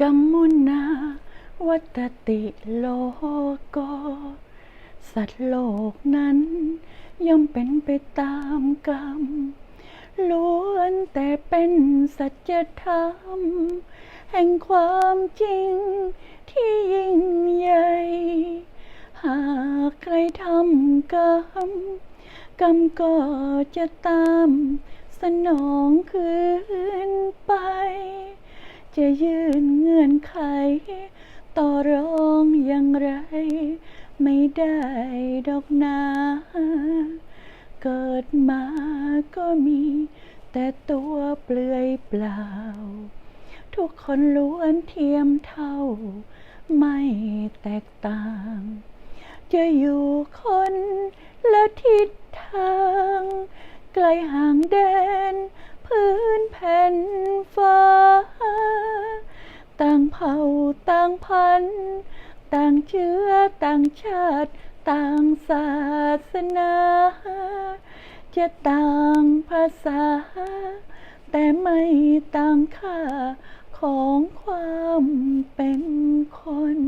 กัมมุนาวัตติโลโก สัตว์โลกนั้นย่อมเป็นไปตามกรรมล้วนแต่เป็นสัจธรรม แห่งความจริงที่ยิ่งใหญ่ หากใครทำกรรม กรรมก็จะตามสนองคืนไป จะยื่นเงื่อนไข ต่อรองอย่างไร ไม่ได้ดอกนาเกิดมาก็มี แต่ตัวเปลือยเปล่า ทุกคนล้วนเทียมเท่า ไม่แตกต่าง จะอยู่คนละทิศทาง ไกลห่างแดน พื้นแผ่นฟ้า ต่างเผ่า ต่างพันธุ์ต่างเชื้อต่างชาติ ต่างศาสนา จะต่างภาษา แต่ไม่ต่างค่าของความเป็นคน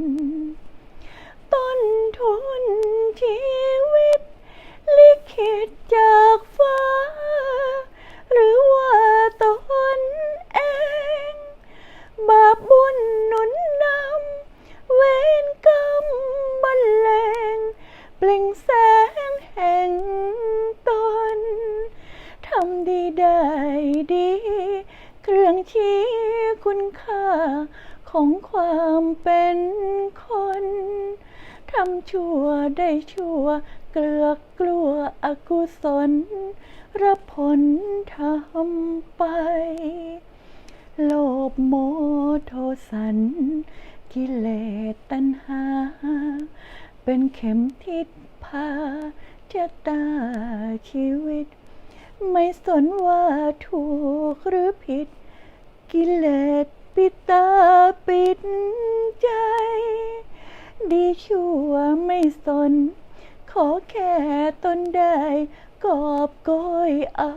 ดี เครื่องชี้คุณค่าของความเป็นคน ทำชั่วได้ชั่ว เกลือกกลัวอกุศล รับผลทำไป โลภโมโทสัน กิเลสตัณหา เป็นเข็มทิศพาชะตาชีวิต ไม่สนว่าถูกหรือผิด กิเลสปิดตาปิดใจ ดีชั่วไม่สน ขอแค่ตนได้กอบโกยเอา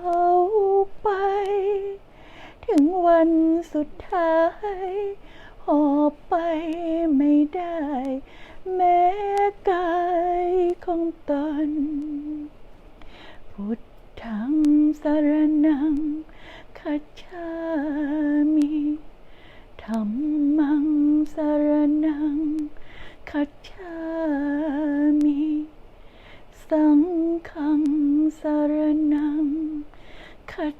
ไป ถึงวันสุดท้ายหอบไปไม่ได้ แม้กายของตนพุท สรนังคัจฉามิธัมมังสรนังคัจฉามิสังฆังสรนังคัจ